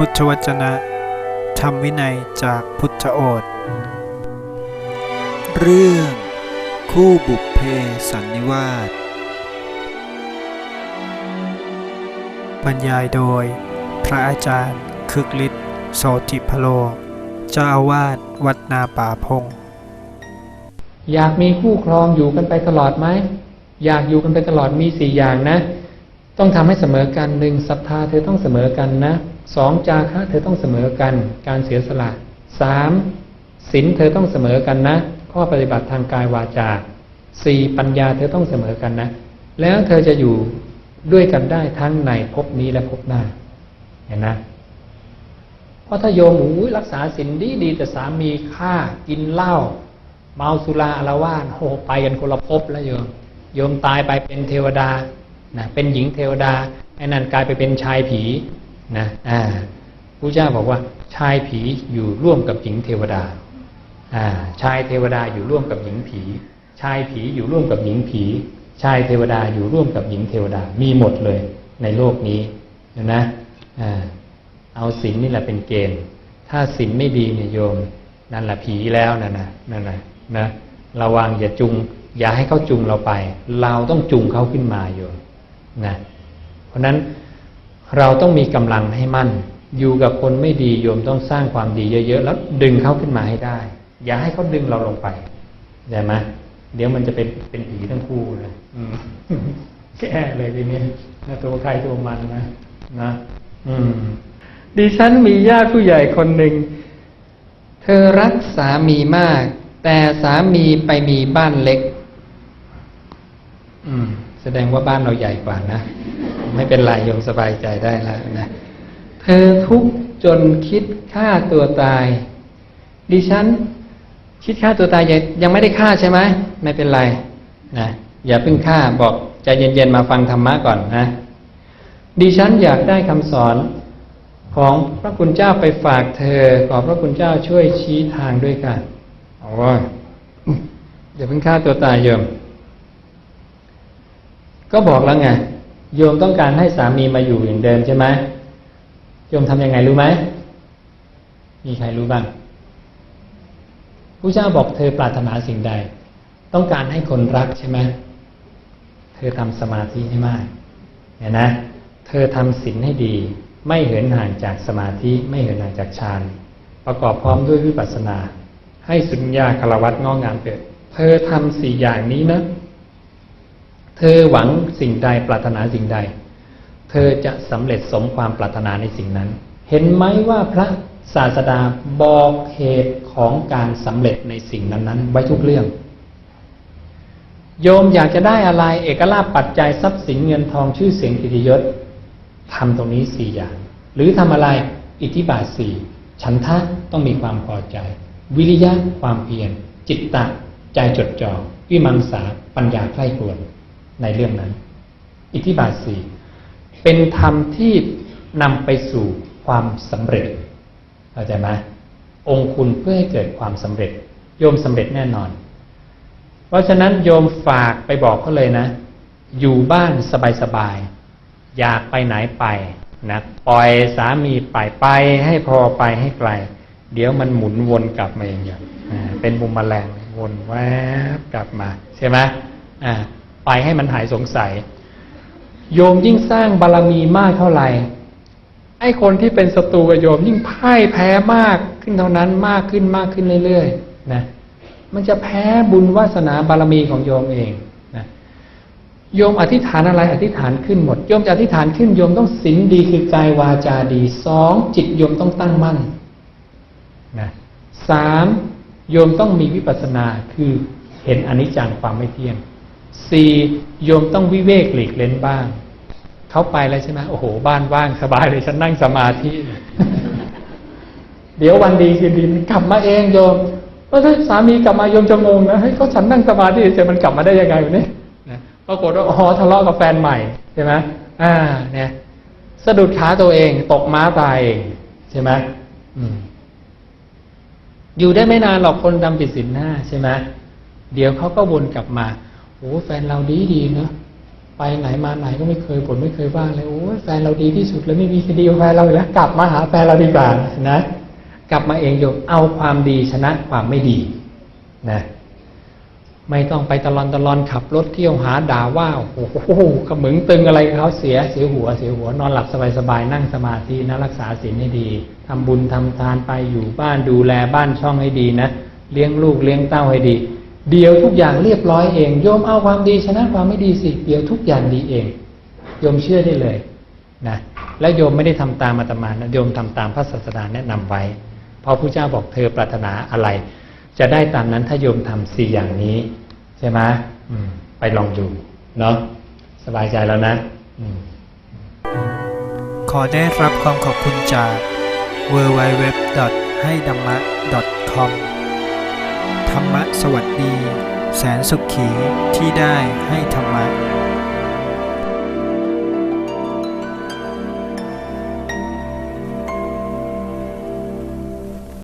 พุทธวจนะ ธรรมวินัยจากพุทธโอษเรื่อง คู่บุพเพสันนิวาสบรรยายโดย พระอาจารย์คึกฤทธิ์โสติพโล เจ้าอาวาสวัดนาป่าพง อยากมีคู่ครองอยู่กันไปตลอดไหม อยากอยู่กันไปตลอดมีสี่อย่างนะ ต้องทำให้เสมอกันหนึ่งศรัทธาเธอต้องเสมอกันนะ สองจาคะเธอต้องเสมอกัน การเสียสละสามศีลเธอต้องเสมอกันนะ ข้อปฏิบัติทางกายวาจาสี่ปัญญาเธอต้องเสมอกันนะ แล้วเธอจะอยู่ด้วยกันได้ทั้งในภพนี้และภพหน้าเห็นนะเพราะถ้าโยมอุ้ยรักษาศีลดีดีแต่สามีฆ่ากินเหล้าเมาสุราอารวาสโหไปกันคนละภพแล้วโยมโยมตายไปเป็นเทวดานะเป็นหญิงเทวดาไอ้นั่นกลายไปเป็นชายผี นะอ่าพระเจ้าบอกว่าชายผีอยู่ร่วมกับหญิงเทวดาอ่าชายเทวดาอยู่ร่วมกับหญิงผี ชายผีอยู่ร่วมกับหญิงผี ชายเทวดาอยู่ร่วมกับหญิงเทวดามีหมดเลยในโลกนี้นนะอ่าเอาศีลนี่แหละเป็นเกณฑ์ ถ้าศีลไม่ดีเนี่ยโยมนั่นแหละผีแล้วนะนะนั่นแหละนะระวังอย่าจุง อย่าให้เขาจุงเราไป เราต้องจุงเขาขึ้นมาโยมนะเพราะนั้น เราต้องมีกำลังให้มั่น อยู่กับคนไม่ดีโยมต้องสร้างความดีเยอะๆ แล้วดึงเขาขึ้นมาให้ได้ อย่าให้เขาดึงเราลงไปใช่ไหมเดี๋ยวมันจะเป็นเป็นผีทั้งคู่เลยแก้เลยทีนี้นะตัวใครตัวมันนะนะอืม ดิฉันมีญาติผู้ใหญ่คนหนึ่ง เธอรักสามีมาก แต่สามีไปมีบ้านเล็ก อืม แสดงว่าบ้านเราใหญ่กว่านะ ไม่เป็นไรโยมสบายใจได้แล้วนะเธอทุกข์จนคิดฆ่าตัวตาย ดิฉัน คิดฆ่าตัวตายยังไม่ได้ฆ่าใช่ไหมไม่เป็นไรนะอย่าเพิ่งฆ่าบอกใจเย็นๆมาฟังธรรมะก่อนนะดิฉันอยากได้คำสอนของพระคุณเจ้าไปฝากเธอ ขอพระคุณเจ้าช่วยชี้ทางด้วยกันโอ้ยอย่าเพิ่งฆ่าตัวตายโยม ก็บอกแล้วไง โยมต้องการให้สามีมาอยู่อย่างเดิมใช่ไหมโยมทำยังไงรู้ไหม มีใครรู้บ้างผู้เจ้าบอกเธอปรารถนาสิ่งใด ต้องการให้คนรักใช่ไหมเธอทำสมาธิให้มากเห็นนะ เธอทำศีลให้ดี ไม่เหินห่างจากสมาธิไม่เหินห่างจากฌานประกอบพร้อมด้วยวิปัสสนา ให้สุญญาคารวัตงอกงามเกิด เธอทำสี่อย่างนี้นะ เธอหวังสิ่งใดปรารถนาสิ่งใด เธอจะสำเร็จสมความปรารถนาในสิ่งนั้น เห็นไหมว่าพระศาสดาบอกเหตุของการสำเร็จในสิ่งนั้นๆ ไว้ทุกเรื่อง โยมอยากจะได้อะไรเอกลาภปัจจัยทรัพย์สินเงินทองชื่อเสียงกิติยศทำตรงนี้สี่อย่าง หรือทำอะไรอิทธิบาทสี่ฉันทะต้องมีความพอใจ วิริยะความเพียรจิตตะใจจดจ่อวิมังสาปัญญาใคร่ครวญ ในเรื่องนั้น อิทธิบาทสี่เป็นธรรมที่นำไปสู่ความสำเร็จเข้าใจไหมองคุณเพื่อให้เกิดความสำเร็จ โยมสำเร็จแน่นอน เพราะฉะนั้นโยมฝากไปบอกเขาเลยนะ อยู่บ้านสบายๆอยากไปไหนไปนะปล่อยสามีไปไปให้พอไปให้ไกล เดี๋ยวมันหมุนวนกลับมาเองอย่างเป็นมุมแมลงวนแวบกลับมา ใช่ไหมอ่า ไปให้มันหายสงสัย โยมยิ่งสร้างบารรมีมากเท่าไหร่ไอ้คนที่เป็นศัตรูกับโยมยิ่งพ่ายแพ้มากขึ้นเท่านั้นมากขึ้นมากขึ้นเรื่อยๆนะมันจะแพ้บุญวาสนาบารมีของโยมเองนะโยมอธิษฐานอะไรอธิษฐานขึ้นหมดโยมจะอธิษฐานขึ้นโยมต้องศีลดีคือกายวาจาดีสองจิตโยมต้องตั้งมั่นนะสามโยมต้องมีวิปัสสนาคือเห็นอนิจจังความไม่เที่ยง สี่โยมต้องวิเวกหลีกเล่นบ้าง เขาไปแล้วใช่ไหมโอ้โห บ้านว่างสบายเลยฉันนั่งสมาธิ เดี๋ยววันดีคืนดีมันกลับมาเองโยมเพราะถ้าสามีกลับมาโยมจะงงนะเฮ้ยก็ฉันนั่งสมาธิเฉยมันกลับมาได้ยังไงวะเนี่ยปรากฏว่าอ๋อทะเลาะกับแฟนใหม่ใช่ไหมอ่า เนี่ยสะดุดขาตัวเอง ตกม้าตายเองใช่ไหมอยู่ได้ไม่นานหรอกคนดำผิดศีลห้าใช่ไหมเดี๋ยวเขาก็วนกลับมา โอ้แฟนเราดีดีเนาะไปไหนมาไหนก็ไม่เคยบ่นไม่เคยว่างเลยโอ้แฟนเราดีที่สุดเลยไม่มีคดีแฟนเราแล้วกลับมาหาแฟนเราดีกว่านะ กลับมาเองโยมเอาความดีชนะความไม่ดีนะไม่ต้องไปตลอนตลอนขับรถเที่ยวหาด่าว่าโอ้โหขมึงตึงอะไรเขาเสียเสียหัวเสียหัวนอนหลับสบายๆนั่งสมาธินะรักษาศีลให้ดีทำบุญทำทานไปอยู่บ้านดูแลบ้านช่องให้ดีนะ เลี้ยงลูกเลี้ยงเต้าให้ดี เดี๋ยวทุกอย่างเรียบร้อยเองโยมเอาความดีชนะความไม่ดีสิเดี๋ยวทุกอย่างดีเองโยมเชื่อได้เลยนะและโยมไม่ได้ทำตามอาตมานะโยมทำตามพระศาสดาแนะนำไว้ เพราะพระเจ้าบอกเธอปรารถนาอะไร จะได้ตามนั้นถ้าโยมทำสี่อย่างนี้ ใช่ไหมมไปลองดูเนาะสบายใจแล้วนะอขอได้รับความขอบคุณจาก w w w ให้ธรรมะ .com ธรรมะสวัสดี แสนสุขีที่ได้ให้ธรรมะ